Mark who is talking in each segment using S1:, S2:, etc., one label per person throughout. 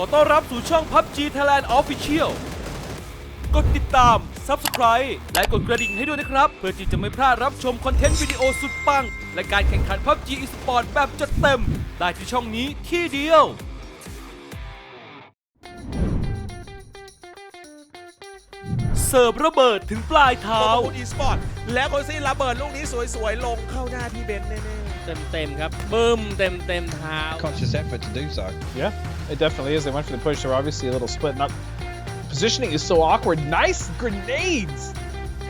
S1: ขอต้อนรับสู่ช่อง PUBG Thailand Official กดติดตาม Subscribe และกดกระดิ่งให้ด้วยนะครับ เพื่อที่จะไม่พลาดรับชมคอนเทนต์วิดีโอสุดปัง และการแข่งขัน PUBG Esport แบบจัดเต็ม ได้ที่ช่องนี้ที่เดียว เสิร์ฟระเบิดถึงปลายเท้า
S2: ขอบคุณอีสปอร์ตแล้วโคซี่ระเบิดลูกนี้สวยๆ ลงเข้าหน้าพี่เบนซ์แน่
S3: เต็มเต็มๆครับบึ้มเต็มเต็มๆเท้า
S4: conscious effort to do so.
S5: Yeah, it definitely is. They went for the push. They're obviously a little splitting up. Positioning is so awkward. Nice grenades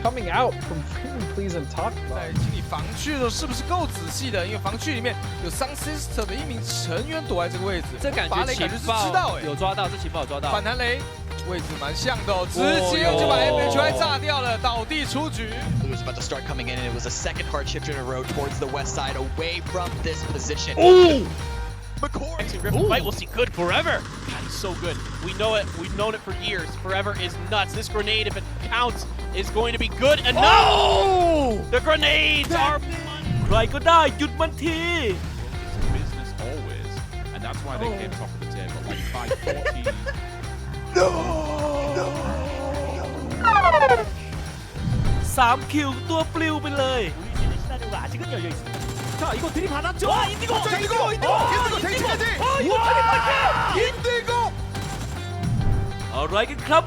S5: coming out from Freeman Please and Talk.
S6: 在清理防区的时候是不是够仔细的？因为防区里面有 Sun Sister 的一名成员躲在这个位置，
S3: 这感觉情
S6: 法雷感觉是知
S3: 报
S6: 道哎、
S3: 有抓到，这情报有抓到
S6: 反。弹雷位置蛮像的、哦，直
S3: 哦
S6: 接就把 MHY 炸掉了，倒地出局。
S7: Blue was about to start coming in, and it was a second hard shift in a row towards the west side, away from this position.
S1: Ooh!
S7: McCoy.
S8: Griffin fight will see good forever. That is so good. We know it. We've known it for years. Forever is nuts. This grenade, if it counts, is going to be good enough. The grenades are.
S1: ใครก็ได้หยุดมันที
S9: business always, and that's why they came top of the table, like by
S1: 3 킬, 또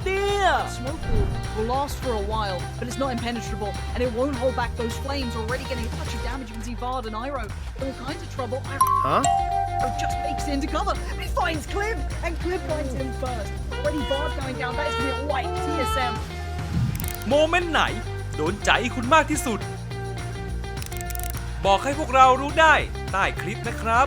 S1: there!
S10: Smoke will, last for a while, but it's not impenetrable, and it won't hold back those flames already getting a touch of damage. You can see Vard and Iro. all kinds of trouble. Huh? Iroh just makes it into cover, he finds Cliv, and Cliv finds him first. Already Vard going down, that is going to be a wipe TSM.
S1: Moment. โดนใจคุณมากที่สุด บอกให้พวกเรารู้ได้ใต้คลิปนะครับ